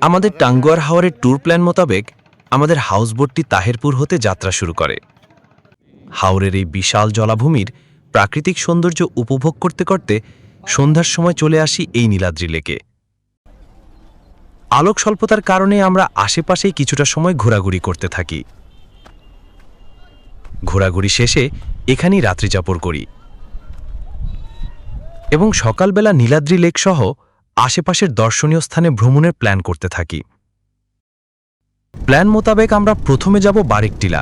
আমাদের Tanguar হাওয়ারের tour plan মোতাবেক আমাদের হাউসবোটটি তাহেরপুর হতে যাত্রা শুরু করে। হাওরের এই বিশাল জলাভূমির প্রাকৃতিক সৌন্দর্য উপভোগ করতে করতে সন্ধ্যার সময় চলে আসি এই নীলাদ্রি লেকে। আলোক স্বল্পতার কারণে আমরা আশেপাশেই কিছুটা সময় ঘোরাঘুরি করতে থাকি। ঘোরাঘুরি শেষে এখানেই রাত্রিযাপন করি। এবং সকালবেলা নীলাদ্রি লেক সহ আশেপাশের দর্শনীয় স্থানে ভ্রমণের প্ল্যান করতে থাকি। প্ল্যান মোতাবেক আমরা প্রথমে যাব বারেকটিলা,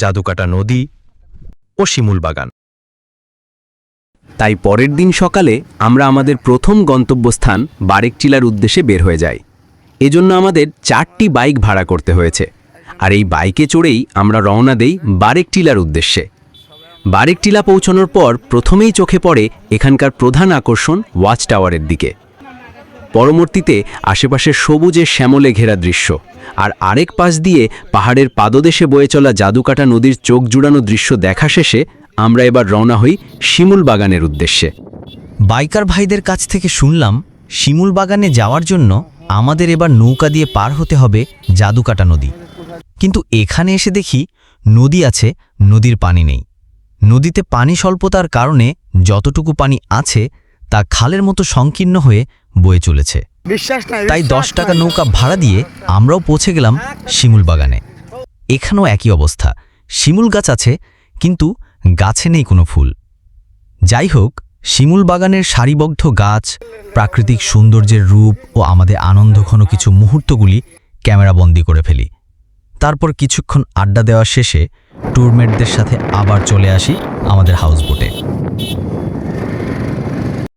জাদুকাটা নদী ও শিমুল বাগান। তাই পরের দিন সকালে আমরা আমাদের প্রথম গন্তব্যস্থান বারেকটিলার উদ্দেশ্যে বের হয়ে যাই। এজন্য আমাদের চারটি বাইক ভাড়া করতে হয়েছে, আর এই বাইকে চড়েই আমরা রওনা দেই বারেকটিলার উদ্দেশ্যে। বারেকটিলা পৌঁছানোর পর প্রথমেই চোখে পড়ে এখানকার প্রধান আকর্ষণ ওয়াচ টাওয়ারের দিকে। পরবর্তীতে আশেপাশে সবুজে শ্যামলে ঘেরা দৃশ্য। আর আরেক পাশ দিয়ে পাহাড়ের পাদদেশে বয়ে চলা জাদুকাটা নদীর চোখ জুড়ানো দৃশ্য দেখা শেষে আমরা এবার রওনা হই শিমুল বাগানের উদ্দেশ্যে। বাইকার ভাইদের কাছ থেকে শুনলাম, শিমুল বাগানে যাওয়ার জন্য আমাদের এবার নৌকা দিয়ে পার হতে হবে জাদুকাটা নদী। কিন্তু এখানে এসে দেখি নদী আছে, নদীর পানি নেই। নদীতে পানি স্বল্পতার কারণে যতটুকু পানি আছে, তা খালের মতো সংকীর্ণ হয়ে বয়ে চলেছে। বিশ্বাস তাই দশ টাকা নৌকা ভাড়া দিয়ে আমরাও পৌঁছে গেলাম শিমুল বাগানে। এখানেও একই অবস্থা। শিমুল গাছ আছে কিন্তু গাছে নেই কোনো ফুল। যাই হোক শিমুল বাগানের সারিবদ্ধ গাছ প্রাকৃতিক সৌন্দর্যের রূপ ও আমাদের আনন্দঘন কিছু মুহূর্তগুলি ক্যামেরাবন্দি করে ফেলি। তারপর কিছুক্ষণ আড্ডা দেওয়া শেষে ট্যুরমেটদের সাথে আবার চলে আসি আমাদের হাউসবোটে